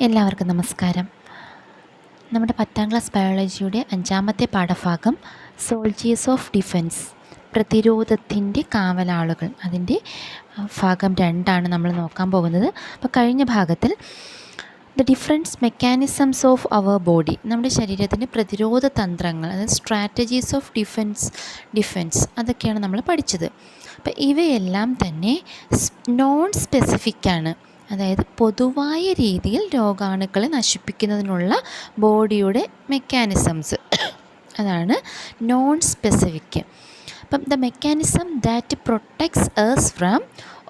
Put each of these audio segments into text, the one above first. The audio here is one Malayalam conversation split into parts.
എല്ലാവർക്കും നമസ്കാരം. നമ്മുടെ പത്താം ക്ലാസ് ബയോളജിയുടെ അഞ്ചാമത്തെ പാഠഭാഗം സോൾജിയേഴ്സ് ഓഫ് ഡിഫെൻസ് പ്രതിരോധത്തിന്റെ കാവലാളുകൾ. അതിന്റെ ഭാഗം രണ്ടാണ് നമ്മൾ നോക്കാൻ പോകുന്നത്. അപ്പോൾ കഴിഞ്ഞ ഭാഗത്തിൽ the difference mechanisms of our body നമ്മുടെ ശരീരത്തിന്റെ പ്രതിരോധ തന്ത്രങ്ങൾ അതായത് സ്ട്രാറ്റജീസ് ഓഫ് ഡിഫെൻസ് ഡിഫെൻസ് അതൊക്കെയാണ് നമ്മൾ പഠിച്ചത്. അപ്പോൾ ഇവയെല്ലാം തന്നെ നോൺ സ്പെസിഫിക് ആണ്. അതായത് പൊതുവായ രീതിയിൽ രോഗാണുക്കളെ നശിപ്പിക്കുന്നതിനുള്ള ബോഡിയുടെ മെക്കാനിസംസ്. അതാണ് നോൺ സ്പെസിഫിക് അപ്പം the mechanism that protects us from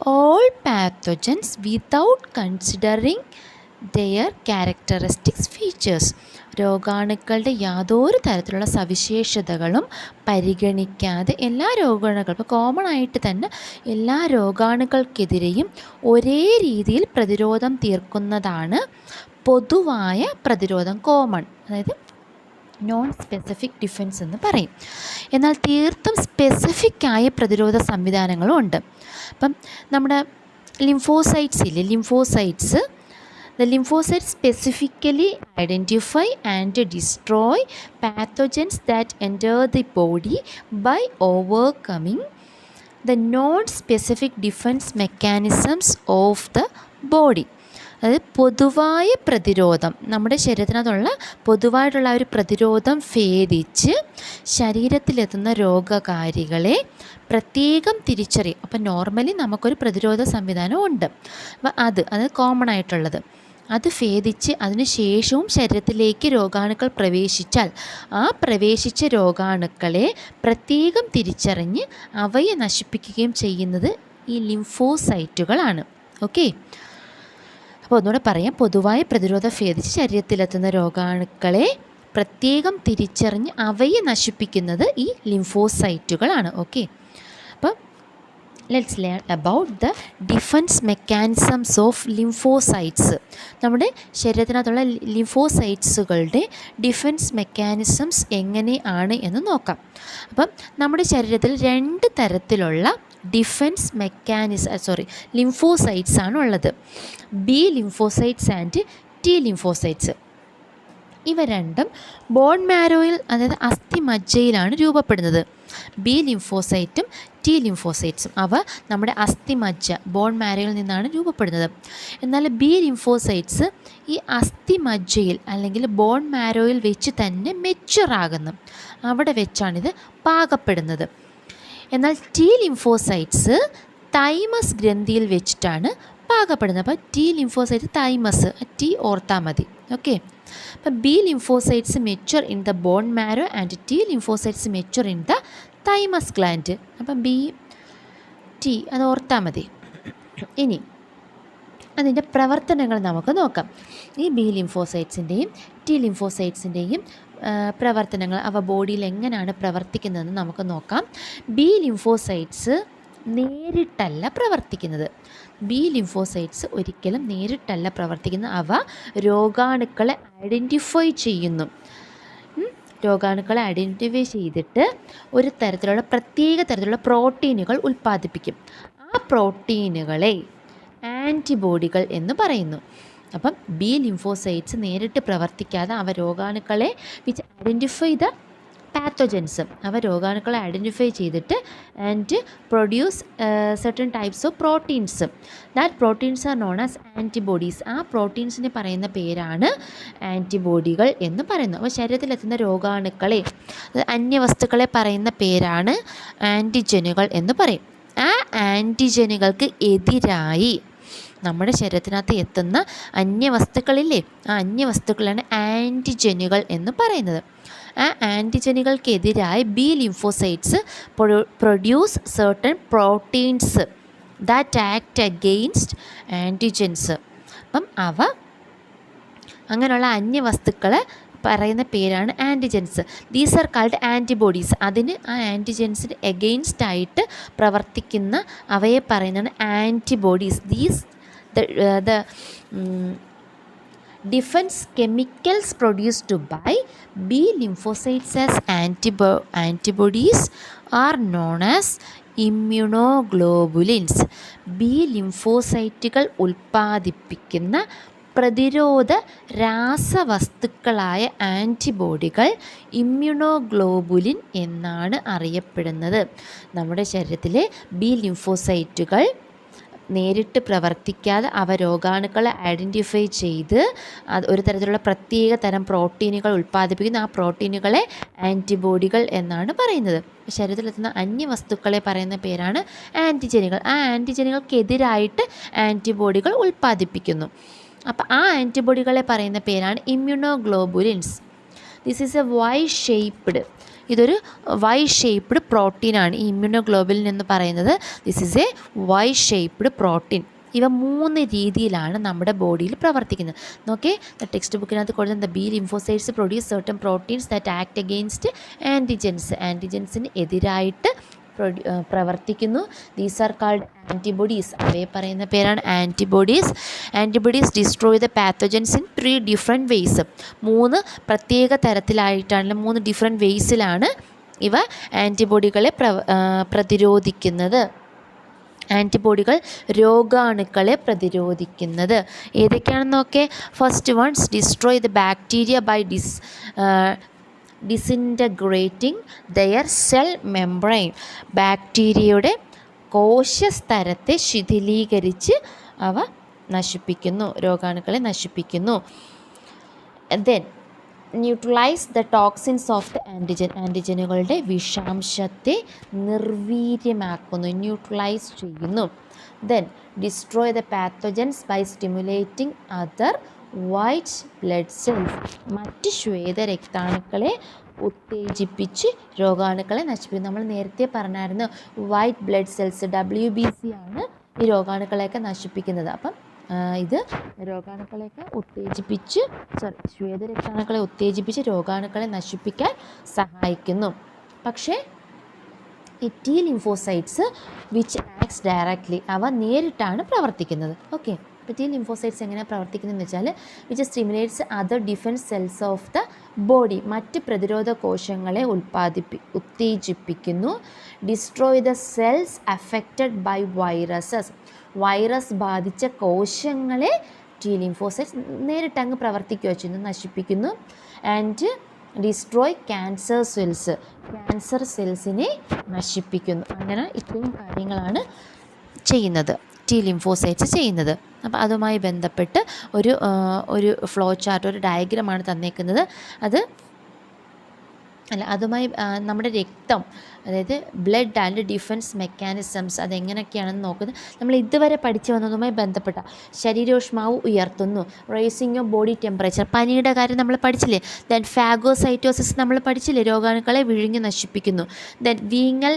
all pathogens without considering their characteristics features രോഗാണുക്കളുടെ യാതൊരു തരത്തിലുള്ള സവിശേഷതകളും പരിഗണിക്കാതെ എല്ലാ രോഗാണുക്കൾക്കും ഇപ്പോൾ കോമൺ ആയിട്ട് തന്നെ എല്ലാ രോഗാണുക്കൾക്കെതിരെയും ഒരേ രീതിയിൽ പ്രതിരോധം തീർക്കുന്നതാണ് പൊതുവായ പ്രതിരോധം കോമൺ അതായത് നോൺ സ്പെസിഫിക് ഡിഫൻസ് എന്ന് പറയും. എന്നാൽ തീർത്തും സ്പെസിഫിക് ആയ പ്രതിരോധ സംവിധാനങ്ങളും ഉണ്ട്. അപ്പം നമ്മുടെ ലിംഫോസൈറ്റ്സ് ഇല്ലേ? Lymphocytes The lymphocytes specifically identify and destroy pathogens that enter the body by overcoming the non specific defense mechanisms of the body. അതായത് പൊതുവായ പ്രതിരോധം. നമ്മുടെ ശരീരത്തിനകത്തുള്ള പൊതുവായിട്ടുള്ള ഒരു പ്രതിരോധം ഭേദിച്ച് ശരീരത്തിലെത്തുന്ന രോഗകാരികളെ പ്രത്യേകം തിരിച്ചറിയും. അപ്പം നോർമലി നമുക്കൊരു പ്രതിരോധ സംവിധാനം ഉണ്ട്. അപ്പം അത് അത് കോമൺ ആയിട്ടുള്ളത്. അത് ഭേദിച്ച് അതിന് ശേഷവും ശരീരത്തിലേക്ക് രോഗാണുക്കൾ പ്രവേശിച്ചാൽ ആ പ്രവേശിച്ച രോഗാണുക്കളെ പ്രത്യേകം തിരിച്ചറിഞ്ഞ് അവയെ നശിപ്പിക്കുകയും ചെയ്യുന്നത് ഈ ലിംഫോസൈറ്റുകളാണ് ഓക്കെ അപ്പോൾ ഒന്നുകൂടെ പറയാം. പൊതുവായ പ്രതിരോധം ഭേദിച്ച് ശരീരത്തിലെത്തുന്ന രോഗാണുക്കളെ പ്രത്യേകം തിരിച്ചറിഞ്ഞ് അവയെ നശിപ്പിക്കുന്നത് ഈ ലിംഫോസൈറ്റുകളാണ്. ഓക്കെ? അപ്പം let's learn about the defence mechanisms of lymphocytes. നമ്മുടെ ശരീരത്തിനകത്തുള്ള ലിംഫോസൈറ്റ്സുകളുടെ ഡിഫൻസ് മെക്കാനിസംസ് എങ്ങനെയാണ് എന്ന് നോക്കാം. അപ്പം നമ്മുടെ ശരീരത്തിൽ രണ്ട് തരത്തിലുള്ള ഡിഫൻസ് മെക്കാനിസം സോറി ലിംഫോസൈറ്റ്സ് ആണ് ഉള്ളത് B lymphocytes and T lymphocytes ഇവ രണ്ടും ബോൺ മാരോയിൽ അതായത് അസ്ഥിമജ്ജയിലാണ് രൂപപ്പെടുന്നത്. ബി ലിംഫോസൈറ്റും ടി ലിംഫോസൈറ്റ്സും അവ നമ്മുടെ അസ്ഥിമജ്ജ ബോൺ മാരോയിൽ നിന്നാണ് രൂപപ്പെടുന്നത്. എന്നാൽ ബി ലിംഫോസൈറ്റ്സ് ഈ അസ്ഥിമജ്ജയിൽ അല്ലെങ്കിൽ ബോൺ മാരോയിൽ വെച്ച് തന്നെ മെച്ചുറാകുന്നു അവിടെ വെച്ചാണിത് പാകപ്പെടുന്നത്. എന്നാൽ ടി ലിംഫോസൈറ്റ്സ് തൈമസ് ഗ്രന്ഥിയിൽ വെച്ചിട്ടാണ് പാകപ്പെടുന്നത്. അപ്പോൾ ടി ലിംഫോസൈറ്റ് തൈമസ് ടി ഓർത്താൽ മതി. ഓക്കെ അപ്പം B lymphocytes mature in the bone marrow and T lymphocytes mature in the thymus gland അപ്പം ബി ടി അത് ഓർത്താൽ മതി. ഇനി അതിന്റെ പ്രവർത്തനങ്ങൾ നമുക്ക് നോക്കാം. ഈ ബി ലിംഫോസൈറ്റ്സിന്റെയും ടി ലിംഫോസൈറ്റ്സിന്റെയും പ്രവർത്തനങ്ങൾ അവ ബോഡിയിൽ എങ്ങനെയാണ് പ്രവർത്തിക്കുന്നതെന്ന് നമുക്ക് നോക്കാം. ബി ലിംഫോസൈറ്റ്സ് നേരിട്ടല്ല പ്രവർത്തിക്കുന്നത്. ബി ലിംഫോസൈറ്റ്സ് ഒരിക്കലും നേരിട്ടല്ല പ്രവർത്തിക്കുന്നത്. അവ രോഗാണുക്കളെ ഐഡന്റിഫൈ ചെയ്യുന്നു. രോഗാണുക്കളെ ഐഡന്റിഫൈ ചെയ്തിട്ട് ഒരു തരത്തിലുള്ള പ്രത്യേക തരത്തിലുള്ള പ്രോട്ടീനുകൾ ഉൽപ്പാദിപ്പിക്കും. ആ പ്രോട്ടീനുകളെ ആന്റിബോഡികൾ എന്ന് പറയുന്നു. അപ്പം ബി ലിംഫോസൈറ്റ്സ് നേരിട്ട് പ്രവർത്തിക്കാതെ അവ രോഗാണുക്കളെ വിച്ച് ഐഡന്റിഫൈ ദ പാത്തോജൻസ് അവ രോഗാണുക്കളെ ഐഡന്റിഫൈ ചെയ്തിട്ട് and produce certain types of proteins that proteins are known as antibodies ആ പ്രോട്ടീൻസിന് പറയുന്ന പേരാണ് ആന്റിബോഡികൾ എന്ന് പറയുന്നത്. അപ്പോൾ ശരീരത്തിലെത്തുന്ന രോഗാണുക്കളെ അന്യവസ്തുക്കളെ പറയുന്ന പേരാണ് ആന്റിജനുകൾ എന്ന് പറയും. ആ ആന്റിജനുകൾക്ക് എതിരായി നമ്മുടെ ശരീരത്തിനകത്ത് എത്തുന്ന അന്യവസ്തുക്കളില്ലേ? ആ അന്യവസ്തുക്കളാണ് ആന്റിജനുകൾ എന്ന് പറയുന്നത്. ആ ആന്റിജനുകൾക്കെതിരായി B lymphocytes produce certain proteins that act against antigens അപ്പം അവ അങ്ങനെയുള്ള അന്യവസ്തുക്കളെ പറയുന്ന പേരാണ് antigens these are called antibodies അതിന് ആ ആന്റിജൻസിന് എഗെയിൻസ്റ്റ് ആയിട്ട് പ്രവർത്തിക്കുന്ന അവയെ പറയുന്നതാണ് antibodies these the the defence chemicals produced by B lymphocytes as ആന്റിബോ antibodies are known as immunoglobulins B ലിംഫോസൈറ്റുകൾ ഉൽപ്പാദിപ്പിക്കുന്ന പ്രതിരോധ രാസവസ്തുക്കളായ ആന്റിബോഡികൾ ഇമ്മ്യൂണോഗ്ലോബുലിൻ എന്നാണ് അറിയപ്പെടുന്നത്. നമ്മുടെ ശരീരത്തിലെ ബി ലിംഫോസൈറ്റുകൾ നേരിട്ട് പ്രവർത്തിക്കാതെ അവ രോഗാണുക്കളെ ഐഡന്റിഫൈ ചെയ്ത് അത് ഒരു തരത്തിലുള്ള പ്രത്യേക തരം പ്രോട്ടീനുകൾ ഉൽപ്പാദിപ്പിക്കുന്ന ആ പ്രോട്ടീനുകളെ ആന്റിബോഡികൾ എന്നാണ് പറയുന്നത്. ശരീരത്തിലെത്തുന്ന അന്യവസ്തുക്കളെ പറയുന്ന പേരാണ് ആന്റിജനുകൾ ആ ആന്റിജനുകൾക്കെതിരായിട്ട് ആന്റിബോഡികൾ ഉൽപ്പാദിപ്പിക്കുന്നു. അപ്പോൾ ആ ആന്റിബോഡികളെ പറയുന്ന പേരാണ് immunoglobulins this is a Y shaped ഇതൊരു വൈ ഷേപ്പ്ഡ് പ്രോട്ടീനാണ് ഈ ഇമ്മ്യൂണോഗ്ലോബുലിൻ എന്ന് പറയുന്നത്. This is a Y shaped protein ഇവ മൂന്ന് രീതിയിലാണ് നമ്മുടെ ബോഡിയിൽ പ്രവർത്തിക്കുന്നത്. നോക്കേ ടെക്സ്റ്റ് ബുക്കിനകത്ത് കൊടുത്ത B lymphocytes produce certain proteins that act against antigens ആന്റിജൻസിന് എതിരായിട്ട് പ്രവർത്തിക്കുന്നു. ദീസ് ആർ കാൾഡ് ആന്റിബോഡീസ് അവയെ പറയുന്ന പേരാണ് antibodies antibodies destroy the pathogens in three different ways മൂന്ന് പ്രത്യേക തരത്തിലായിട്ടാണ് മൂന്ന് ഡിഫറെന്റ് വേയ്സിലാണ് ഇവ ആന്റിബോഡികളെ പ്ര പ്രതിരോധിക്കുന്നത്. ആന്റിബോഡികൾ രോഗാണുക്കളെ പ്രതിരോധിക്കുന്നത്. ഏതൊക്കെയാണെന്നൊക്കെ? First ones destroy the bacteria by dis disintegrating their cell membrane ബാക്ടീരിയയുടെ കോശസ്തരത്തെ ശിഥിലീകരിച്ച് അവ നശിപ്പിക്കുന്നു രോഗാണുക്കളെ നശിപ്പിക്കുന്നു. Then neutralise the toxins of the antigen ആന്റിജനുകളുടെ വിഷാംശത്തെ നിർവീര്യമാക്കുന്നു ന്യൂട്രലൈസ് ചെയ്യുന്നു. Then destroy the pathogens by stimulating other white blood cells മറ്റ് ശ്വേത രക്താണുക്കളെ ഉത്തേജിപ്പിച്ച് രോഗാണുക്കളെ നശിപ്പിക്കും. നമ്മൾ നേരത്തെ പറഞ്ഞായിരുന്നു white blood cells W B C ആണ് ഈ രോഗാണുക്കളെയൊക്കെ നശിപ്പിക്കുന്നത്. അപ്പം ഇത് രോഗാണുക്കളെയൊക്കെ ഉത്തേജിപ്പിച്ച് സോറി ശ്വേത രക്താണുക്കളെ ഉത്തേജിപ്പിച്ച് രോഗാണുക്കളെ നശിപ്പിക്കാൻ സഹായിക്കുന്നു. പക്ഷേ ഈ T lymphocytes which acts directly അവ നേരിട്ടാണ് പ്രവർത്തിക്കുന്നത്. ഓക്കെ അപ്പോൾ ടി ലിംഫോസൈറ്റ്സ് എങ്ങനെ പ്രവർത്തിക്കുന്നതെന്ന് വെച്ചാൽ which stimulates other defence cells of the body മറ്റ് പ്രതിരോധ കോശങ്ങളെ ഉൽപ്പാദിപ്പി ഉത്തേജിപ്പിക്കുന്നു. Destroy the cells affected by viruses virus ബാധിച്ച കോശങ്ങളെ ടി ലിംഫോസൈറ്റ്സ് നേരിട്ട് അങ്ങ് പ്രവർത്തിക്കുകയോ ചെയ്യുന്നു നശിപ്പിക്കുന്നു. And destroy cancer cells cancer സെൽസിനെ നശിപ്പിക്കുന്നു. അങ്ങനെ ഇത്രയും കാര്യങ്ങളാണ് ചെയ്യുന്നത്. ടി ലിംഫോസൈറ്റ്സ് ചെയ്യുന്നത്. അപ്പോൾ അതുമായി ബന്ധപ്പെട്ട് ഒരു ഒരു ഫ്ലോ ചാർട്ട് ഒരു ഡയഗ്രമാണ് തന്നേക്കുന്നത്. അത് അല്ല അതുമായി നമ്മുടെ രക്തം അതായത് ബ്ലഡ് ആൻഡ് ഡിഫൻസ് മെക്കാനിസംസ് അതെങ്ങനെയൊക്കെയാണെന്ന് നോക്കുന്നത്. നമ്മൾ ഇതുവരെ പഠിച്ചു വന്നതുമായി ബന്ധപ്പെട്ട ശരീരോഷ്മാവ് ഉയർത്തുന്നു റേസിംഗ് ഓഫ് ബോഡി ടെമ്പറേച്ചർ പനിയുടെ കാര്യം നമ്മൾ പഠിച്ചില്ലേ? ദെൻ ഫാഗോസൈറ്റോസിസ് നമ്മൾ പഠിച്ചില്ലേ? രോഗാണുക്കളെ വിഴുങ്ങി നശിപ്പിക്കുന്നു. ദെൻ വീങ്ങൽ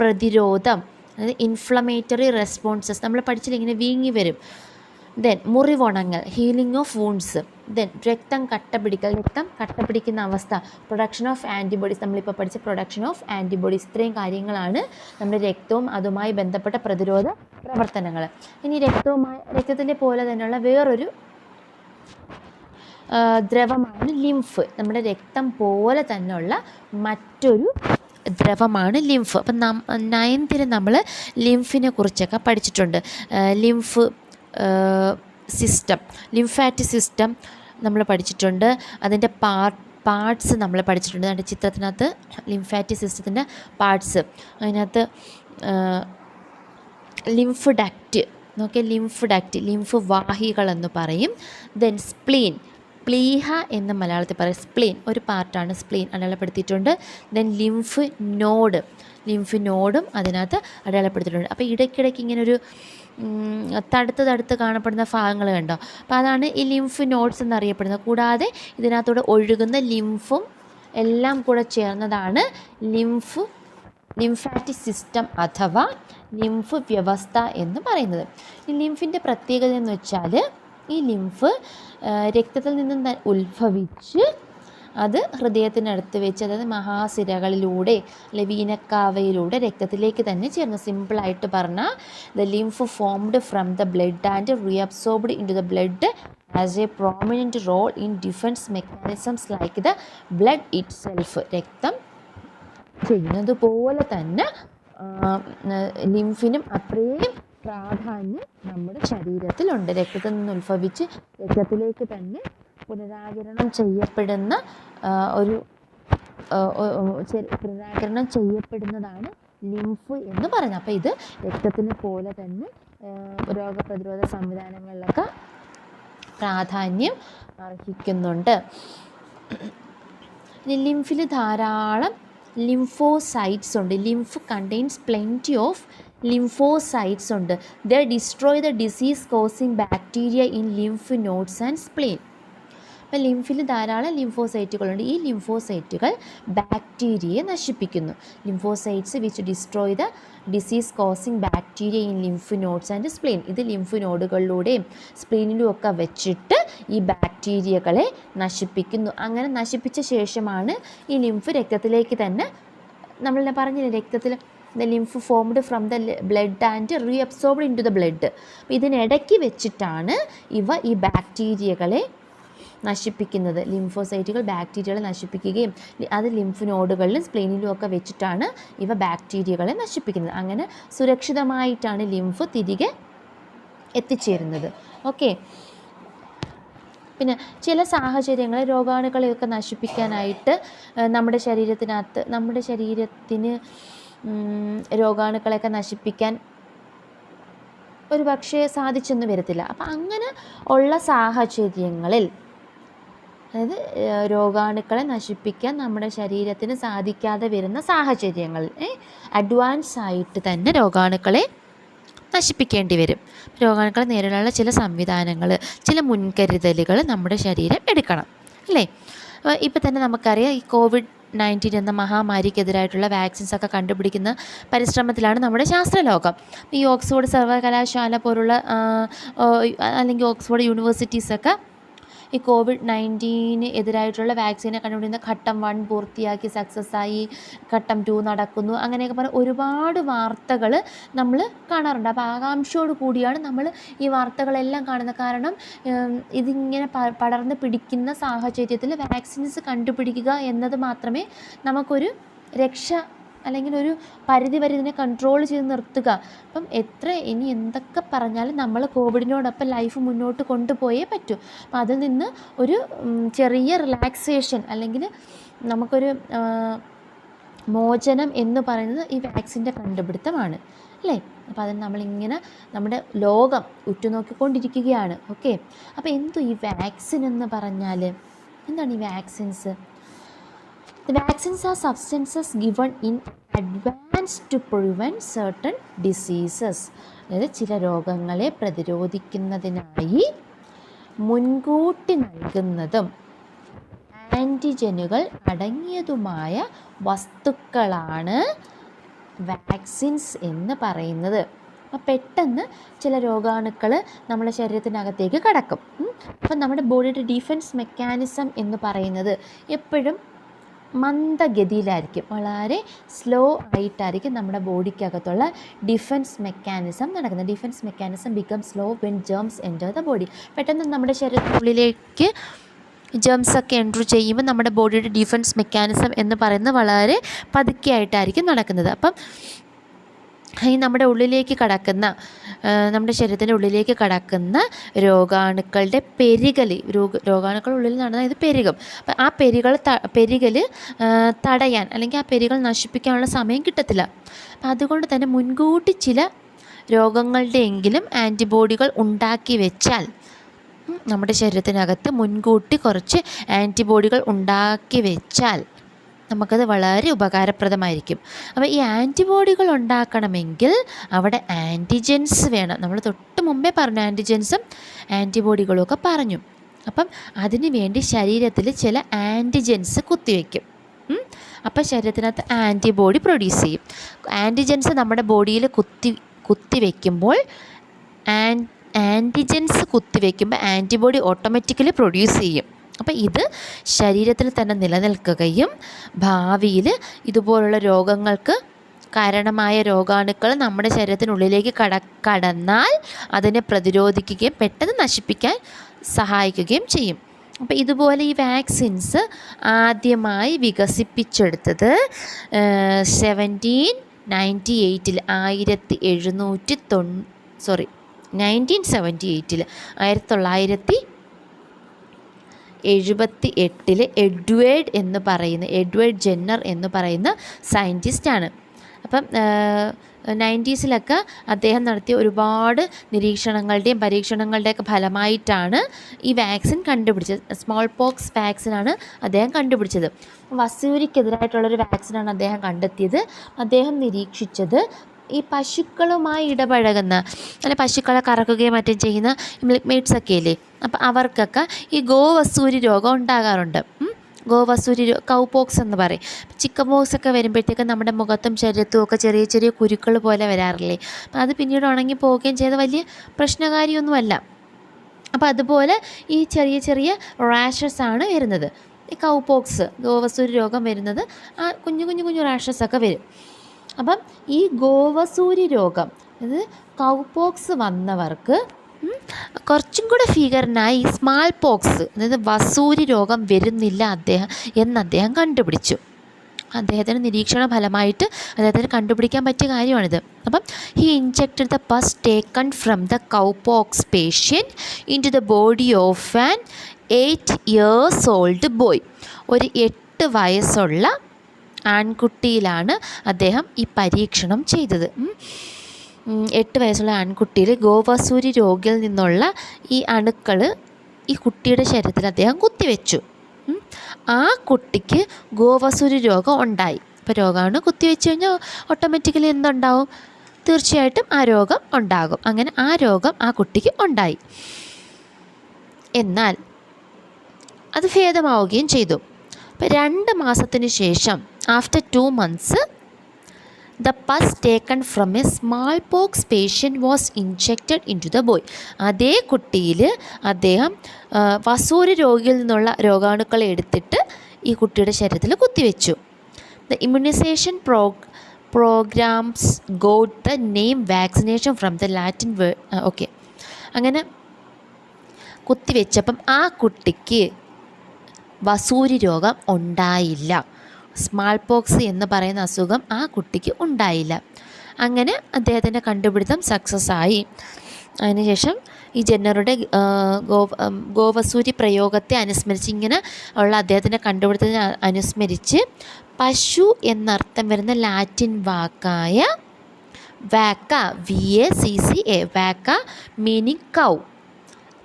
പ്രതിരോധം അതായത് ഇൻഫ്ലമേറ്ററി റെസ്പോൺസസ് നമ്മൾ പഠിച്ചില്ലെങ്കിൽ വീങ്ങി വരും. ദെൻ മുറിവുണങ്ങൽ ഹീലിംഗ് ഓഫ് വൂൺസ് ദെൻ രക്തം കട്ട പിടിക്കൽ രക്തം കട്ട പിടിക്കുന്ന അവസ്ഥ. പ്രൊഡക്ഷൻ ഓഫ് ആന്റിബോഡീസ് നമ്മളിപ്പോൾ പഠിച്ച പ്രൊഡക്ഷൻ ഓഫ് ആന്റിബോഡീസ് ഇത്രയും കാര്യങ്ങളാണ് നമ്മുടെ രക്തവും അതുമായി ബന്ധപ്പെട്ട പ്രതിരോധ പ്രവർത്തനങ്ങൾ. ഇനി രക്തവുമായി രക്തത്തിന്റെ പോലെ തന്നെയുള്ള വേറൊരു ദ്രവമാണ് ലിംഫ് നമ്മുടെ രക്തം പോലെ തന്നെയുള്ള മറ്റൊരു ദ്രവമാണ് ലിംഫ്. അപ്പം നം നയൻത്തിൽ നമ്മൾ ലിംഫിനെ കുറിച്ചൊക്കെ പഠിച്ചിട്ടുണ്ട്. ലിംഫ് സിസ്റ്റം ലിംഫാറ്റിക് സിസ്റ്റം നമ്മൾ പഠിച്ചിട്ടുണ്ട്. അതിന്റെ പാർട്ട് പാർട്സ് നമ്മൾ പഠിച്ചിട്ടുണ്ട്. അതിന്റെ ചിത്രത്തിനകത്ത് ലിംഫാറ്റിക് സിസ്റ്റത്തിന്റെ പാർട്സ്. അതിനകത്ത് ലിംഫ് ഡക്റ്റ് നോക്കിയാൽ ലിംഫ് ഡക്റ്റ് ലിംഫ് വാഹികൾ എന്ന് പറയും. ദെൻ സ്പ്ലീൻ പ്ലീഹ എന്ന് മലയാളത്തിൽ പറയും. സ്പ്ലീൻ ഒരു പാർട്ടാണ് സ്പ്ലീൻ അടയാളപ്പെടുത്തിയിട്ടുണ്ട്. ദെൻ ലിംഫ് നോഡ് ലിംഫ് നോഡും അതിനകത്ത് അടയാളപ്പെടുത്തിയിട്ടുണ്ട്. അപ്പോൾ ഇടയ്ക്കിടയ്ക്ക് ഇങ്ങനെ ഒരു ഉം, തടുത്ത് തടുത്ത് കാണപ്പെടുന്ന ഭാഗങ്ങൾ കണ്ടോ? അപ്പോൾ അതാണ് ഈ ലിംഫ് നോഡ്സ് എന്നറിയപ്പെടുന്നത്. കൂടാതെ ഇതിനകത്തൂടെ ഒഴുകുന്ന ലിംഫും എല്ലാം കൂടെ ചേർന്നതാണ് ലിംഫ് ലിംഫാറ്റിക് സിസ്റ്റം അഥവാ ലിംഫ് വ്യവസ്ഥ എന്ന് പറയുന്നത്. ഈ ലിംഫിന്റെ പ്രത്യേകത എന്ന് വെച്ചാൽ ഈ ലിംഫ് രക്തത്തിൽ നിന്നും ഉത്ഭവിച്ച് അത് ഹൃദയത്തിനടുത്ത് വെച്ച് അതായത് മഹാസിരകളിലൂടെ അല്ലെ വീനക്കാവയിലൂടെ രക്തത്തിലേക്ക് തന്നെ ചേർന്ന് സിമ്പിളായിട്ട് പറഞ്ഞാൽ the lymph formed from the blood and reabsorbed into the blood as a prominent role in defence mechanisms like the blood itself രക്തം ചെയ്യുന്നത് പോലെ തന്നെ ലിംഫിനും അത്രയും പ്രാധാന്യം നമ്മുടെ ശരീരത്തിലുണ്ട്. രക്തത്തിൽ നിന്ന് ഉത്ഭവിച്ച് രക്തത്തിലേക്ക് തന്നെ പുനരാകിരണം ചെയ്യപ്പെടുന്ന ഒരു പുനരാകിരണം ചെയ്യപ്പെടുന്നതാണ് ലിംഫ് എന്ന് പറയുന്നത്. അപ്പോൾ ഇത് രക്തത്തിനെ പോലെ തന്നെ രോഗപ്രതിരോധ സംവിധാനങ്ങളിലൊക്കെ പ്രാധാന്യം അർഹിക്കുന്നുണ്ട്. ലിംഫിൽ ധാരാളം ലിംഫോസൈറ്റ്സ് ഉണ്ട്. Lymph contains plenty of lymphocytes ഉണ്ട്. The destroy the disease causing bacteria in lymph nodes and spleen അപ്പം ലിംഫിൽ ധാരാളം ലിംഫോസൈറ്റുകളുണ്ട് ഈ ലിംഫോസൈറ്റുകൾ ബാക്ടീരിയയെ നശിപ്പിക്കുന്നു. Lymphocytes which destroy the disease causing bacteria in lymph nodes and spleen ഇത് ലിംഫ് നോഡുകളിലൂടെയും സ്പ്ലീനിലും ഒക്കെ വെച്ചിട്ട് ഈ ബാക്ടീരിയകളെ നശിപ്പിക്കുന്നു. അങ്ങനെ നശിപ്പിച്ച ശേഷമാണ് ഈ ലിംഫ് രക്തത്തിലേക്ക് തന്നെ നമ്മൾ പറഞ്ഞില്ലേ രക്തത്തിൽ the lymph formed from the blood and reabsorbed into the blood ഇതിനിടയ്ക്ക് വെച്ചിട്ടാണ് ഇവ ഈ ബാക്ടീരിയകളെ നശിപ്പിക്കുന്നത്. ലിംഫോസൈറ്റുകൾ ബാക്ടീരിയകളെ നശിപ്പിക്കുകയും അത് ലിംഫ് നോഡുകളിലും സ്പ്ലെയിനിലും ഒക്കെ വെച്ചിട്ടാണ് ഇവ ബാക്ടീരിയകളെ നശിപ്പിക്കുന്നത്. അങ്ങനെ സുരക്ഷിതമായിട്ടാണ് ലിംഫ് തിരികെ എത്തിച്ചേരുന്നത്. ഓക്കെ പിന്നെ ചില സാഹചര്യങ്ങളിൽ രോഗാണുക്കളെയൊക്കെ നശിപ്പിക്കാനായിട്ട് നമ്മുടെ ശരീരത്തിനകത്ത് നമ്മുടെ ശരീരത്തിന് രോഗാണുക്കളെയൊക്കെ നശിപ്പിക്കാൻ ഒരു പക്ഷേ സാധിച്ചെന്ന് വരത്തില്ല. അപ്പം അങ്ങനെ ഉള്ള സാഹചര്യങ്ങളിൽ അതായത് രോഗാണുക്കളെ നശിപ്പിക്കാൻ നമ്മുടെ ശരീരത്തിന് സാധിക്കാതെ വരുന്ന സാഹചര്യങ്ങൾ അഡ്വാൻസ് ആയിട്ട് തന്നെ രോഗാണുക്കളെ നശിപ്പിക്കേണ്ടി വരും. രോഗാണുക്കളെ നേരിടാനുള്ള ചില സംവിധാനങ്ങൾ ചില മുൻകരുതലുകൾ നമ്മുടെ ശരീരം എടുക്കണം. അല്ലേ? ഇപ്പം തന്നെ നമുക്കറിയാം ഈ കോവിഡ് നയന്റീൻ എന്ന മഹാമാരിക്കെതിരായിട്ടുള്ള വാക്സിൻസ് ഒക്കെ കണ്ടുപിടിക്കുന്ന പരിശ്രമത്തിലാണ് നമ്മുടെ ശാസ്ത്രലോകം. ഈ ഓക്സ്ഫോർഡ് സർവകലാശാല പോലുള്ള അല്ലെങ്കിൽ ഓക്സ്ഫോർഡ് യൂണിവേഴ്സിറ്റീസൊക്കെ ഈ കോവിഡ് നയന്റീന് എതിരായിട്ടുള്ള വാക്സിനെ കണ്ടുപിടിക്കുന്ന ഘട്ടം വൺ പൂർത്തിയാക്കി സക്സസ് ആയി. ഘട്ടം ടു നടക്കുന്നു. അങ്ങനെയൊക്കെ പറഞ്ഞ് ഒരുപാട് വാർത്തകൾ നമ്മൾ കാണാറുണ്ട്. അപ്പോൾ ആകാംക്ഷയോട് കൂടിയാണ് നമ്മൾ ഈ വാർത്തകളെല്ലാം കാണുന്നത്. കാരണം ഇതിങ്ങനെ പടർന്ന് പിടിക്കുന്ന സാഹചര്യത്തിൽ വാക്സിൻസ് കണ്ടുപിടിക്കുക എന്നത് മാത്രമേ നമുക്കൊരു രക്ഷ അല്ലെങ്കിൽ ഒരു പരിധി വരെ ഇതിനെ കൺട്രോൾ ചെയ്ത് നിർത്തുക. അപ്പം എത്ര ഇനി എന്തൊക്കെ പറഞ്ഞാലും നമ്മൾ കോവിഡിനോടൊപ്പം ലൈഫ് മുന്നോട്ട് കൊണ്ടുപോയേ പറ്റൂ. അപ്പം അതിൽ നിന്ന് ഒരു ചെറിയ റിലാക്സേഷൻ അല്ലെങ്കിൽ നമുക്കൊരു മോചനം എന്ന് പറയുന്നത് ഈ വാക്സിന്റെ കണ്ടുപിടുത്തമാണ്. അല്ലേ? അപ്പോൾ അതിന് നമ്മളിങ്ങനെ നമ്മുടെ ലോകം ഉറ്റുനോക്കിക്കൊണ്ടിരിക്കുകയാണ്. ഓക്കെ അപ്പോൾ എന്തോ ഈ വാക്സിൻ എന്ന് പറഞ്ഞാൽ എന്താണ് ഈ vaccines The vaccines are substances given in advance to prevent certain diseases. അതായത് ചില രോഗങ്ങളെ പ്രതിരോധിക്കുന്നതിനായി മുൻകൂട്ടി നൽകുന്നതും ആന്റിജനുകൾ അടങ്ങിയതുമായ വസ്തുക്കളാണ് വാക്സിൻസ് എന്ന് പറയുന്നത്. അപ്പോൾ പെട്ടെന്ന് ചില രോഗാണുക്കൾ നമ്മുടെ ശരീരത്തിനകത്തേക്ക് കടക്കും. അപ്പം നമ്മുടെ ബോഡിയുടെ ഡിഫൻസ് മെക്കാനിസം എന്ന് പറയുന്നത് എപ്പോഴും മന്ദഗതിയിലായിരിക്കും. വളരെ സ്ലോ ആയിട്ടായിരിക്കും നമ്മുടെ ബോഡിക്കകത്തുള്ള ഡിഫൻസ് മെക്കാനിസം നടക്കുന്നത്. Defence mechanism become slow when germs enter the body പെട്ടെന്ന് നമ്മുടെ ശരീരത്തിനുള്ളിലേക്ക് ജേംസ് ഒക്കെ എൻട്രു ചെയ്യുമ്പോൾ നമ്മുടെ ബോഡിയുടെ ഡിഫൻസ് മെക്കാനിസം എന്ന് പറയുന്നത് വളരെ പതുക്കെ ആയിട്ടായിരിക്കും നടക്കുന്നത്. അപ്പം ഈ നമ്മുടെ ഉള്ളിലേക്ക് കടക്കുന്ന നമ്മുടെ ശരീരത്തിന്റെ ഉള്ളിലേക്ക് കടക്കുന്ന രോഗാണുക്കളുടെ പെരുകൽ രോഗ രോഗാണുക്കൾ ഉള്ളിൽ നടന്ന ഇത് പെരുകും. അപ്പം ആ പെരുകൾ പെരുകൽ തടയാൻ അല്ലെങ്കിൽ ആ പെരുകൾ നശിപ്പിക്കാനുള്ള സമയം കിട്ടത്തില്ല. അപ്പം അതുകൊണ്ട് തന്നെ മുൻകൂട്ടി ചില രോഗങ്ങളുടെയെങ്കിലും ആന്റിബോഡികൾ ഉണ്ടാക്കി വെച്ചാൽ നമ്മുടെ ശരീരത്തിനകത്ത് മുൻകൂട്ടി കുറച്ച് ആന്റിബോഡികൾ ഉണ്ടാക്കി വെച്ചാൽ നമുക്കത് വളരെ ഉപകാരപ്രദമായിരിക്കും. അപ്പോൾ ഈ ആന്റിബോഡികൾ ഉണ്ടാക്കണമെങ്കിൽ അവിടെ ആന്റിജൻസ് വേണം. നമ്മൾ തൊട്ട് മുമ്പേ പറഞ്ഞു ആന്റിജൻസും ആന്റിബോഡികളും ഒക്കെ പറഞ്ഞു. അപ്പം അതിനു വേണ്ടി ശരീരത്തിൽ ചില ആന്റിജൻസ് കുത്തിവെക്കും. അപ്പം ശരീരത്തിനകത്ത് ആന്റിബോഡി പ്രൊഡ്യൂസ് ചെയ്യും. ആന്റിജൻസ് നമ്മുടെ ബോഡിയിൽ കുത്തി കുത്തിവെക്കുമ്പോൾ ആൻ ആന്റിജൻസ് കുത്തിവെക്കുമ്പോൾ ആന്റിബോഡി ഓട്ടോമാറ്റിക്കലി പ്രൊഡ്യൂസ് ചെയ്യും. അപ്പോൾ ഇത് ശരീരത്തിൽ തന്നെ നിലനിൽക്കുകയും ഭാവിയിൽ ഇതുപോലുള്ള രോഗങ്ങൾക്ക് കാരണമായ രോഗാണുക്കൾ നമ്മുടെ ശരീരത്തിനുള്ളിലേക്ക് കട കടന്നാൽ അതിനെ പ്രതിരോധിക്കുകയും പെട്ടെന്ന് നശിപ്പിക്കാൻ സഹായിക്കുകയും ചെയ്യും. അപ്പോൾ ഇതുപോലെ ഈ വാക്സിൻസ് ആദ്യമായി വികസിപ്പിച്ചെടുത്തത് സെവന്റീൻ നയന്റി എയ്റ്റിൽ ആയിരത്തി എഴുന്നൂറ്റി തൊൺ സോറി നയന്റീൻ സെവന്റി എയ്റ്റിൽ ആയിരത്തി തൊള്ളായിരത്തി എഴുപത്തി എട്ടിൽ എഡ്വേർഡ് എന്ന് പറയുന്ന എഡ്വേർഡ് ജെന്നർ എന്ന് പറയുന്ന സയന്റിസ്റ്റാണ് അപ്പം നയന്റീസിലൊക്കെ അദ്ദേഹം നടത്തിയ ഒരുപാട് നിരീക്ഷണങ്ങളുടെയും പരീക്ഷണങ്ങളുടെയൊക്കെ ഫലമായിട്ടാണ് ഈ വാക്സിൻ കണ്ടുപിടിച്ചത്. സ്മോൾ പോക്സ് വാക്സിനാണ് അദ്ദേഹം കണ്ടുപിടിച്ചത്. വസൂരിക്കെതിരായിട്ടുള്ളൊരു വാക്സിനാണ് അദ്ദേഹം കണ്ടെത്തിയത്. അദ്ദേഹം നിരീക്ഷിച്ചത് ഈ പശുക്കളുമായി ഇടപഴകുന്ന അല്ല പശുക്കളെ കറക്കുകയും മറ്റും ചെയ്യുന്ന മിൽക്ക് മെയ്ഡ്സ് ഒക്കെ ഇല്ലേ അപ്പം അവർക്കൊക്കെ ഈ ഗോവസൂരി രോഗം ഉണ്ടാകാറുണ്ട്. ഗോവസൂരി കൗ പോക്സ് എന്ന് പറയും. ചിക്കൻ പോക്സ് ഒക്കെ വരുമ്പോഴത്തേക്ക് നമ്മുടെ മുഖത്തും ശരീരത്തും ഒക്കെ ചെറിയ ചെറിയ കുരുക്കൾ പോലെ വരാറില്ലേ? അപ്പം അത് പിന്നീട് ഉണങ്ങി പോവുകയും ചെയ്ത വലിയ പ്രശ്നകാരിയൊന്നുമല്ല. അപ്പോൾ അതുപോലെ ഈ ചെറിയ ചെറിയ റാഷസ് ആണ് വരുന്നത്. ഈ കൗ പോക്സ് ഗോവസൂരി രോഗം വരുന്നത് ആ കുഞ്ഞു കുഞ്ഞു കുഞ്ഞു റാഷസ് ഒക്കെ വരും. അപ്പം ഈ ഗോവസൂരി രോഗം അത് കൗപോക്സ് വന്നവർക്ക് കുറച്ചും കൂടെ ഭീകരനായി സ്മാൾ പോക്സ് അതായത് വസൂരി രോഗം വരുന്നില്ല അദ്ദേഹം എന്ന് അദ്ദേഹം കണ്ടുപിടിച്ചു. അദ്ദേഹത്തിന് നിരീക്ഷണ ഫലമായിട്ട് അദ്ദേഹത്തിന് കണ്ടുപിടിക്കാൻ പറ്റിയ കാര്യമാണിത്. അപ്പം he injected the pus taken from the cowpox patient into the body of an eight years old boy ഒരു എട്ട് വയസ്സുള്ള ആൺകുട്ടിയിലാണ് അദ്ദേഹം ഈ പരീക്ഷണം ചെയ്തത്. എട്ട് വയസ്സുള്ള ആൺകുട്ടിയിൽ ഗോവസൂരി രോഗിയിൽ നിന്നുള്ള ഈ അണുക്കൾ ഈ കുട്ടിയുടെ ശരീരത്തിൽ അദ്ദേഹം കുത്തിവെച്ചു. ആ കുട്ടിക്ക് ഗോവസൂരി രോഗം ഉണ്ടായി. ഇപ്പോൾ രോഗമാണ് കുത്തിവെച്ച് കഴിഞ്ഞാൽ ഓട്ടോമാറ്റിക്കലി എന്തുണ്ടാവും? തീർച്ചയായിട്ടും ആ രോഗം ഉണ്ടാകും. അങ്ങനെ ആ രോഗം ആ കുട്ടിക്ക് ഉണ്ടായി. എന്നാൽ അത് ഭേദമാവുകയും ചെയ്തു. അപ്പോൾ രണ്ട് മാസത്തിന് ശേഷം after two months the pus taken from a smallpox patient was injected into the boy അതേ കുട്ടിയിൽ അദ്ദേഹം വസൂര് രോഗിയിൽ നിന്നുള്ള രോഗാണുക്കളെ എടുത്തിട്ട് ഈ കുട്ടിയുടെ ശരീരത്തിൽ കുത്തിവെച്ചു. The immunisation pro programmes got the name vaccination from the Latin way okay അങ്ങനെ കുത്തിവെച്ചപ്പം ആ കുട്ടിക്ക് വസൂരി രോഗം ഉണ്ടായില്ല. സ്മാൾ പോക്സ് എന്ന് പറയുന്ന അസുഖം ആ കുട്ടിക്ക് ഉണ്ടായില്ല. അങ്ങനെ അദ്ദേഹത്തിന്റെ കണ്ടുപിടുത്തം സക്സസ് ആയി. അതിനുശേഷം ഈ ജെന്നറുടെ ഗോ ഗോവസൂരി പ്രയോഗത്തെ അനുസ്മരിച്ച് ഇങ്ങനെ ഉള്ള അദ്ദേഹത്തിന്റെ കണ്ടുപിടുത്തത്തിനെ അനുസ്മരിച്ച് പശു എന്നർത്ഥം വരുന്ന ലാറ്റിൻ വാക്കായ വാക്ക V A C C A വാക്ക meaning cow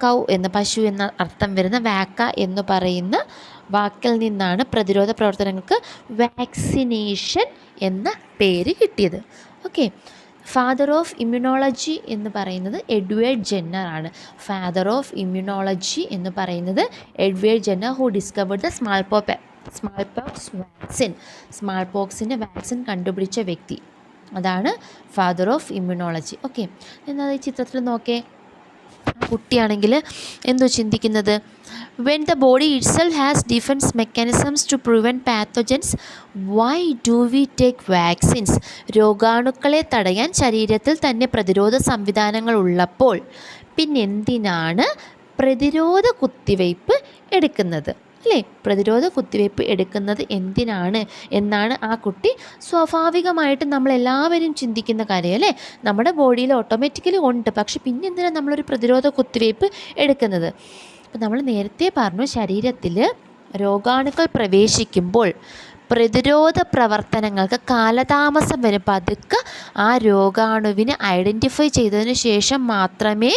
cow എന്ന പശു എന്ന അർത്ഥം വരുന്ന വാക്ക എന്ന് പറയുന്ന വാക്കിൽ നിന്നാണ് പ്രതിരോധ പ്രവർത്തനങ്ങൾക്ക് വാക്സിനേഷൻ എന്ന പേര് കിട്ടിയത്. ഓക്കെ. ഫാദർ ഓഫ് ഇമ്മ്യൂണോളജി എന്ന് പറയുന്നത് എഡ്വേർഡ് ജെന്നർ ആണ്. ഫാദർ ഓഫ് ഇമ്മ്യൂണോളജി എന്ന് പറയുന്നത് Edward Jenner who discovered the small pop smallpox vaccine small പോക്സിന്റെ വാക്സിൻ കണ്ടുപിടിച്ച വ്യക്തി. അതാണ് ഫാദർ ഓഫ് ഇമ്മ്യൂണോളജി ഓക്കെ. എന്നാൽ ഈ ചിത്രത്തിൽ നോക്കേ കുട്ടിയാണെങ്കിൽ എന്തോ ചിന്തിക്കുന്നത്? When the body itself has defence mechanisms to prevent pathogens why do we take vaccines രോഗാണുക്കളെ തടയാൻ ശരീരത്തിൽ തന്നെ പ്രതിരോധ സംവിധാനങ്ങൾ ഉള്ളപ്പോൾ പിന്നെന്തിനാണ് പ്രതിരോധ കുത്തിവയ്പ്പ് എടുക്കുന്നത്? അല്ലേ? പ്രതിരോധ കുത്തിവയ്പ്പ് എടുക്കുന്നത് എന്തിനാണ് എന്നാണ് ആ കുട്ടി സ്വാഭാവികമായിട്ട് നമ്മളെല്ലാവരും ചിന്തിക്കുന്ന കാര്യം അല്ലേ? നമ്മുടെ ബോഡിയിൽ ഓട്ടോമാറ്റിക്കലി ഉണ്ട്. പക്ഷെ പിന്നെ എന്തിനാണ് നമ്മളൊരു പ്രതിരോധ കുത്തിവയ്പ്പ് എടുക്കുന്നത്? അപ്പം നമ്മൾ നേരത്തെ പറഞ്ഞു ശരീരത്തിൽ രോഗാണുക്കൾ പ്രവേശിക്കുമ്പോൾ പ്രതിരോധ പ്രവർത്തനങ്ങൾക്ക് കാലതാമസം വരും. പതുക്കെ ആ രോഗാണുവിനെ ഐഡന്റിഫൈ ചെയ്തതിന് ശേഷം മാത്രമേ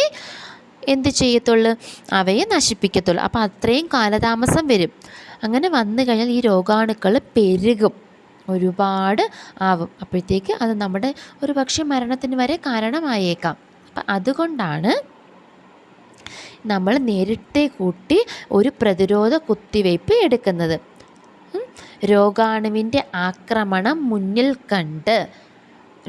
എന്ത് ചെയ്യത്തുള്ളൂ? അവയെ നശിപ്പിക്കത്തുള്ളൂ. അപ്പോൾ അത്രയും കാലതാമസം വരും. അങ്ങനെ വന്നു കഴിഞ്ഞാൽ ഈ രോഗാണുക്കൾ പെരുകും. ഒരുപാട് ആവും. അപ്പോഴത്തേക്ക് അത് നമ്മുടെ ഒരു പക്ഷേ മരണത്തിന് വരെ കാരണമായേക്കാം. അപ്പം അതുകൊണ്ടാണ് നമ്മൾ നേരിട്ട് കൂട്ടി ഒരു പ്രതിരോധ കുത്തിവയ്പ്പ് എടുക്കുന്നത്. രോഗാണുവിന്റെ ആക്രമണം മുന്നിൽ കണ്ട്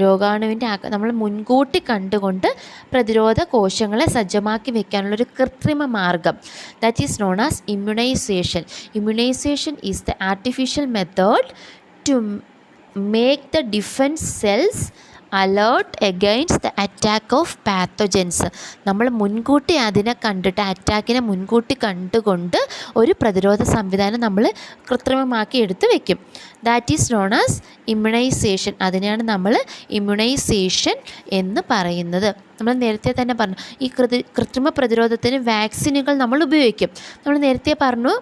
രോഗാണുവിന്റെ നമ്മൾ മുൻകൂട്ടി കണ്ടുകൊണ്ട് പ്രതിരോധ കോശങ്ങളെ സജ്ജമാക്കി വെക്കാനുള്ളൊരു കൃത്രിമ മാർഗം. That is known as immunisation immunisation is the artificial method to make the defence cells alert against the attack of pathogens നമ്മൾ മുൻകൂട്ടി അതിനെ കണ്ടിട്ട് അറ്റാക്കിനെ മുൻകൂട്ടി കണ്ടുകൊണ്ട് ഒരു പ്രതിരോധ സംവിധാനം നമ്മൾ കൃത്രിമമാക്കി എടുത്ത് വെക്കും. That is known as immunisation അതിനെയാണ് നമ്മൾ ഇമ്മ്യൂണൈസേഷൻ എന്ന് പറയുന്നത്. നമ്മൾ നേരത്തെ തന്നെ പറഞ്ഞു ഈ കൃതി കൃത്രിമ പ്രതിരോധത്തിന് വാക്സിനുകൾ നമ്മൾ ഉപയോഗിക്കും. നമ്മൾ നേരത്തെ പറഞ്ഞു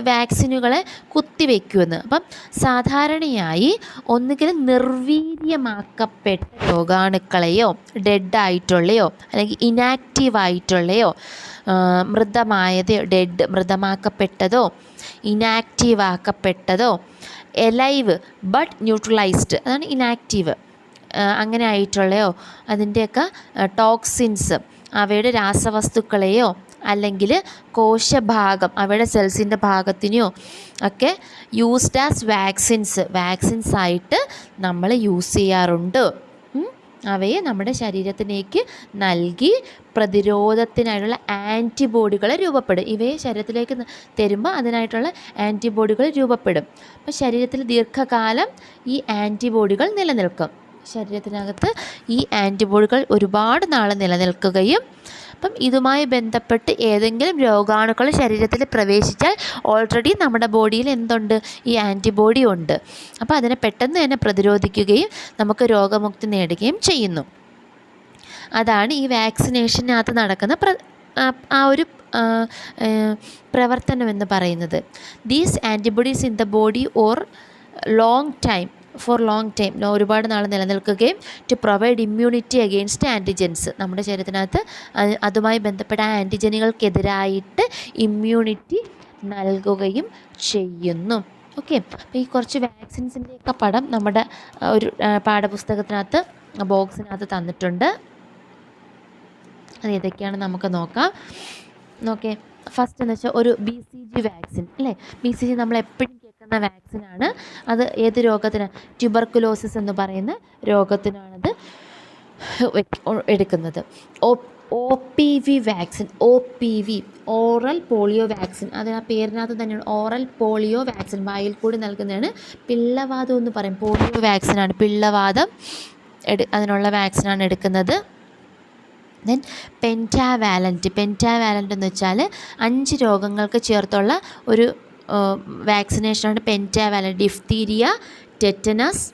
വാക്സിനുകളെ കുത്തിവെക്കുമെന്ന്. അപ്പം സാധാരണയായി ഒന്നുകിൽ നിർവീര്യമാക്കപ്പെട്ട രോഗാണുക്കളെയോ ഡെഡായിട്ടുള്ളയോ അല്ലെങ്കിൽ ഇനാക്റ്റീവ് ആയിട്ടുള്ളയോ മൃതമായതോ ഡെഡ് മൃതമാക്കപ്പെട്ടതോ ഇനാക്റ്റീവ് ആക്കപ്പെട്ടതോ എലൈവ് ബട്ട് ന്യൂട്രലൈസ്ഡ് അതാണ് ഇനാക്റ്റീവ്. അങ്ങനെ ആയിട്ടുള്ളയോ അതിന്റെയൊക്കെ ടോക്സിൻസ് അവയുടെ രാസവസ്തുക്കളെയോ അല്ലെങ്കിൽ കോശഭാഗം അവയുടെ സെൽസിന്റെ ഭാഗത്തിനെയോ ഒക്കെ യൂസ്ഡ് ആസ് വാക്സിൻസ് വാക്സിൻസ് ആയിട്ട് നമ്മൾ യൂസ് ചെയ്യാറുണ്ട്. അവയെ നമ്മുടെ ശരീരത്തിലേക്ക് നൽകി പ്രതിരോധത്തിനായിട്ടുള്ള ആന്റിബോഡികൾ രൂപപ്പെടും. ഇവയെ ശരീരത്തിലേക്ക് തരുമ്പോൾ അതിനായിട്ടുള്ള ആന്റിബോഡികൾ രൂപപ്പെടും. അപ്പോൾ ശരീരത്തിൽ ദീർഘകാലം ഈ ആന്റിബോഡികൾ നിലനിൽക്കും. ശരീരത്തിനകത്ത് ഈ ആന്റിബോഡികൾ ഒരുപാട് നാൾ നിലനിൽക്കുകയും അപ്പം ഇതുമായി ബന്ധപ്പെട്ട് ഏതെങ്കിലും രോഗാണുക്കൾ ശരീരത്തിൽ പ്രവേശിച്ചാൽ ഓൾറെഡി നമ്മുടെ ബോഡിയിൽ എന്തുണ്ട്? ഈ ആന്റിബോഡി ഉണ്ട്. അപ്പോൾ അതിനെ പെട്ടെന്ന് തന്നെ പ്രതിരോധിക്കുകയും നമുക്ക് രോഗമുക്തി നേടുകയും ചെയ്യുന്നു. അതാണ് ഈ വാക്സിനേഷനകത്ത് നടക്കുന്ന പ്ര ആ ഒരു പ്രവർത്തനം എന്ന് പറയുന്നത്. These antibodies in the body or long time for long time ഒരുപാട് നാൾ നിലനിൽക്കുകയും to provide immunity against antigens നമ്മുടെ ശരീരത്തിനകത്ത് അതുമായി ബന്ധപ്പെട്ട ആന്റിജനുകൾക്കെതിരായിട്ട് ഇമ്മ്യൂണിറ്റി നൽകുകയും ചെയ്യുന്നു. ഓക്കെ അപ്പോൾ ഈ കുറച്ച് വാക്സിൻസിന്റെയൊക്കെ പടം നമ്മുടെ ഒരു പാഠപുസ്തകത്തിനകത്ത് ബോക്സിനകത്ത് തന്നിട്ടുണ്ട്. അത് ഏതൊക്കെയാണ് നമുക്ക് നോക്കാം. നോക്കേ ഫസ്റ്റ് എന്ന് വെച്ചാൽ ഒരു ബി സി ജി വാക്സിൻ അല്ലേ? ബി സി ജി നമ്മൾ എപ്പോഴും കേൾക്കുന്ന വാക്സിനാണ്. അത് ഏത് രോഗത്തിന്? ട്യൂബർക്കുലോസിസ് എന്ന് പറയുന്ന രോഗത്തിനാണത് എടുക്കുന്നത്. O O P V vaccine O P V oral polio vaccine. അത് ആ പേരിനകത്ത് തന്നെയാണ് ഓറൽ പോളിയോ വാക്സിൻ വായിൽ കൂടി നൽകുന്നതാണ്. പിള്ളവാദം എന്ന് പറയും. പോളിയോ വാക്സിനാണ് പിള്ളവാദം എടു അതിനുള്ള വാക്സിനാണ് എടുക്കുന്നത്. ദെൻ പെന്റാവാലന്റ് പെന്റാവാലന്റ് എന്ന് വെച്ചാൽ അഞ്ച് രോഗങ്ങൾക്ക് ചേർത്തുള്ള ഒരു വാക്സിനേഷനാണ് പെന്റാവാല. ഡിഫ്തീരിയ ടെറ്റനസ്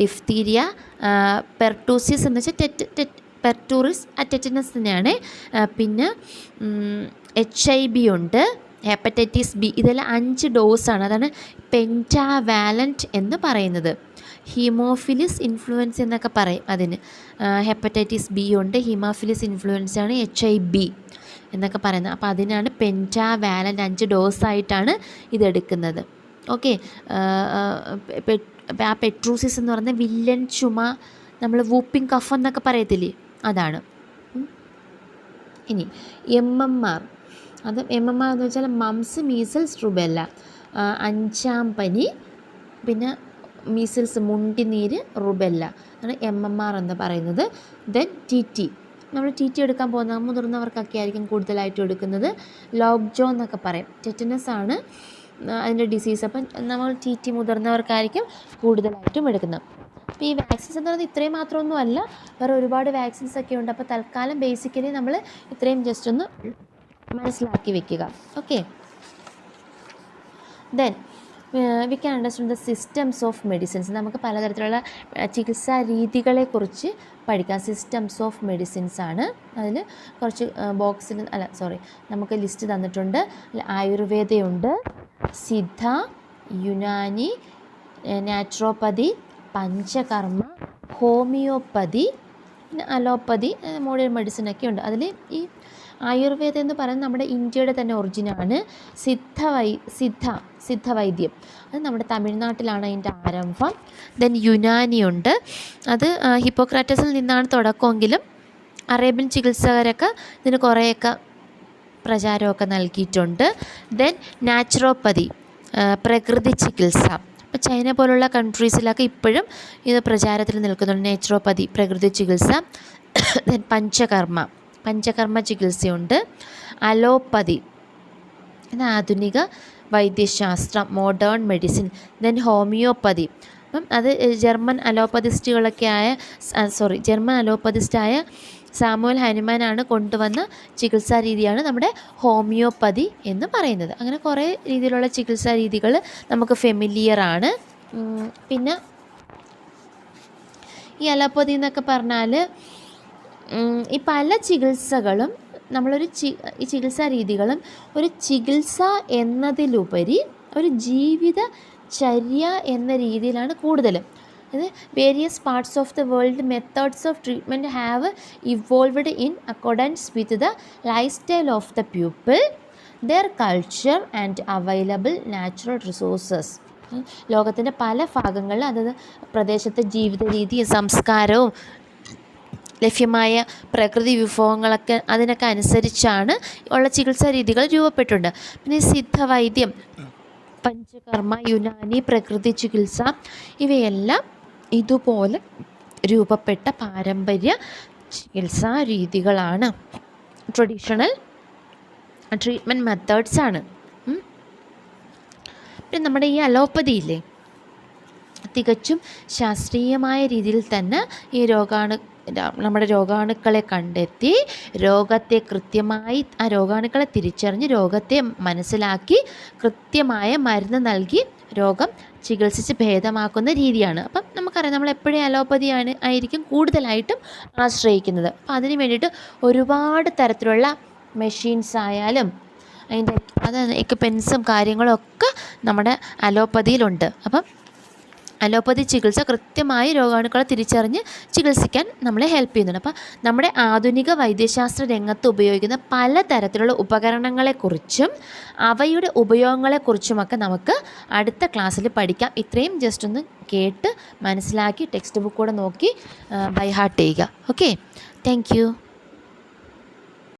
ഡിഫ്തീരിയ പെർട്ടൂസിയസ് എന്ന് വെച്ചാൽ ടെറ്റ് ടെറ്റ് പെർട്ടൂറിസ് ടെറ്റനസ് തന്നെയാണ്. പിന്നെ എച്ച് ഐ ബി ഉണ്ട് ഹെപ്പറ്റൈറ്റിസ് ബി ഇതെല്ലാം അഞ്ച് ഡോസാണ് അതാണ് പെന്റാവാലന്റ് എന്ന് പറയുന്നത്. ഹീമോഫിലിസ് ഇൻഫ്ലുവൻസ് എന്നൊക്കെ പറയും അതിന്. ഹെപ്പറ്റൈറ്റിസ് ബി ഉണ്ട് ഹീമോഫിലിസ് ഇൻഫ്ലുവൻസ് ആണ് എച്ച് ഐ ബി എന്നൊക്കെ പറയുന്നത്. അപ്പോൾ അതിനാണ് പെന്റാവാലന്റ് അഞ്ച് ഡോസായിട്ടാണ് ഇതെടുക്കുന്നത്. ഓക്കെ ആ പെട്രൂസിസ് എന്ന് പറയുന്ന വില്ലൻ ചുമ നമ്മൾ വൂപ്പിംഗ് കഫ് എന്നൊക്കെ പറയത്തില്ലേ? അതാണ്. ഇനി എം എം ആർ അത് എം എം ആർ എന്ന് വെച്ചാൽ മംസ് മീസൽസ് റുബെല്ല അഞ്ചാം പനി പിന്നെ മീസിൽസ് മുണ്ടിനീര് റുബെല്ല. ആണ് എം എം ആർ എന്ന് പറയുന്നത്. ദെൻ ടി ടി നമ്മൾ ടി ടി എടുക്കാൻ പോകുന്ന മുതിർന്നവർക്കൊക്കെ ആയിരിക്കും കൂടുതലായിട്ടും എടുക്കുന്നത്. ലോക്ക് ജോ എന്നൊക്കെ പറയും. ടെറ്റനസ് ആണ് അതിന്റെ ഡിസീസ് അപ്പം നമ്മൾ ടി ടി മുതിർന്നവർക്കായിരിക്കും കൂടുതലായിട്ടും എടുക്കുന്നത്. അപ്പോൾ ഈ വാക്സിൻസ് എന്ന് പറയുന്നത് ഇത്രയും മാത്രമൊന്നും അല്ല വേറെ ഒരുപാട് വാക്സിൻസ് ഒക്കെ ഉണ്ട്. അപ്പോൾ തൽക്കാലം ബേസിക്കലി നമ്മൾ ഇത്രയും ജസ്റ്റ് ഒന്ന് മനസ്സിലാക്കി വെക്കുക. Okay then we can understand the systems of medicines നമുക്ക് പലതരത്തിലുള്ള ചികിത്സാ രീതികളെക്കുറിച്ച് പഠിക്കാം. സിസ്റ്റംസ് ഓഫ് മെഡിസിൻസ് ആണ് അതിൽ കുറച്ച് ബോക്സിൽ അല്ല സോറി നമുക്ക് ലിസ്റ്റ് തന്നിട്ടുണ്ട്. ആയുർവേദയുണ്ട് സിദ്ധ യുനാനി നാച്ചുറോപ്പതി പഞ്ചകർമ്മ ഹോമിയോപ്പതി പിന്നെ അലോപ്പതി മോഡേൺ മെഡിസിനൊക്കെ ഉണ്ട്. അതിൽ ഈ ആയുർവേദം എന്ന് പറയുന്നത് നമ്മുടെ ഇന്ത്യയുടെ തന്നെ ഒറിജിനാണ് സിദ്ധ വൈ സിദ്ധ സിദ്ധവൈദ്യം അത് നമ്മുടെ തമിഴ്നാട്ടിലാണ് അതിന്റെ ആരംഭം. ദെൻ യുനാനിയുണ്ട് അത് ഹിപ്പോക്രാറ്റസിൽ നിന്നാണ് തുടക്കമെങ്കിലും അറേബ്യൻ ചികിത്സകരൊക്കെ ഇതിന് കുറേയൊക്കെ പ്രചാരമൊക്കെ നൽകിയിട്ടുണ്ട്. ദെൻ നാച്ചുറോപ്പതി പ്രകൃതി ചികിത്സ. ഇപ്പോൾ ചൈന പോലുള്ള കൺട്രീസിലൊക്കെ ഇപ്പോഴും ഇത് പ്രചാരത്തിൽ നിൽക്കുന്നുണ്ട്. നേച്ചുറോപ്പതി പ്രകൃതി ചികിത്സ. ദെൻ പഞ്ചകർമ്മ. പഞ്ചകർമ്മ ചികിത്സയുണ്ട്. അലോപ്പതി ഇത് ആധുനിക വൈദ്യശാസ്ത്രം മോഡേൺ മെഡിസിൻ ദെൻ ഹോമിയോപ്പതി അപ്പം അത് ജർമ്മൻ അലോപ്പതിസ്റ്റുകളൊക്കെ ആയ സോറി ജർമ്മൻ അലോപ്പതിസ്റ്റായ സാമുവൽ ഹനുമാനാണ് കൊണ്ടുവന്ന ചികിത്സാ രീതിയാണ് നമ്മുടെ ഹോമിയോപ്പതി എന്ന് പറയുന്നത്. അങ്ങനെ കുറേ രീതിയിലുള്ള ചികിത്സാ രീതികൾ നമുക്ക് ഫെമിലിയർ ആണ്. പിന്നെ ഈ അലോപ്പതി എന്നൊക്കെ പറഞ്ഞാൽ ഈ പല ചികിത്സകളും നമ്മളൊരു ചി ഈ ചികിത്സാ രീതികളും ഒരു ചികിത്സ എന്നതിലുപരി ഒരു ജീവിത ചര്യ എന്ന രീതിയിലാണ് കൂടുതലും. ഇത് various parts of the world methods of treatment have evolved in accordance with the life style of the people their culture and available natural resources ലോകത്തിന്റെ പല ഭാഗങ്ങളിൽ അതായത് പ്രദേശത്തെ ജീവിത രീതി സംസ്കാരവും ലഭ്യമായ പ്രകൃതി വിഭവങ്ങളൊക്കെ അതിനൊക്കെ അനുസരിച്ചാണ് ഉള്ള ചികിത്സാ രീതികൾ രൂപപ്പെട്ടിട്ടുണ്ട്. പിന്നെ സിദ്ധവൈദ്യം പഞ്ചകർമ്മ യുനാനി പ്രകൃതി ചികിത്സ ഇവയെല്ലാം ഇതുപോലെ രൂപപ്പെട്ട പാരമ്പര്യ ചികിത്സാ രീതികളാണ്. ട്രഡീഷണൽ ട്രീറ്റ്മെന്റ് മെത്തേഡ്സ് ആണ്. പിന്നെ നമ്മുടെ ഈ അലോപ്പതി ഇല്ലേ? തികച്ചും ശാസ്ത്രീയമായ രീതിയിൽ തന്നെ ഈ രോഗാണു നമ്മുടെ രോഗാണുക്കളെ കണ്ടെത്തി രോഗത്തെ കൃത്യമായി ആ രോഗാണുക്കളെ തിരിച്ചറിഞ്ഞ് രോഗത്തെ മനസ്സിലാക്കി കൃത്യമായ മരുന്ന് നൽകി രോഗം ചികിത്സിച്ച് ഭേദമാക്കുന്ന രീതിയാണ്. അപ്പം നമുക്കറിയാം നമ്മൾ എപ്പോഴും അലോപ്പതിയാണ് ആയിരിക്കും കൂടുതലായിട്ടും ആശ്രയിക്കുന്നത്. അപ്പം അതിന് വേണ്ടിയിട്ട് ഒരുപാട് തരത്തിലുള്ള മെഷീൻസ് ആയാലും അതിന്റെ അത് എക്യുപ്മെൻസും കാര്യങ്ങളൊക്കെ നമ്മുടെ അലോപ്പതിയിലുണ്ട്. അപ്പം അലോപ്പതി ചികിത്സ കൃത്യമായി രോഗാണുക്കളെ തിരിച്ചറിഞ്ഞ് ചികിത്സിക്കാൻ നമ്മളെ ഹെൽപ്പ് ചെയ്യുന്നുണ്ട്. അപ്പോൾ നമ്മുടെ ആധുനിക വൈദ്യശാസ്ത്ര രംഗത്ത് ഉപയോഗിക്കുന്ന പല തരത്തിലുള്ള ഉപകരണങ്ങളെക്കുറിച്ചും അവയുടെ ഉപയോഗങ്ങളെക്കുറിച്ചുമൊക്കെ നമുക്ക് അടുത്ത ക്ലാസ്സിൽ പഠിക്കാം. ഇത്രയും ജസ്റ്റ് ഒന്ന് കേട്ട് മനസ്സിലാക്കി ടെക്സ്റ്റ് ബുക്കൂടെ നോക്കി ബൈ ഹാർട്ട് ചെയ്യുക. Okay thank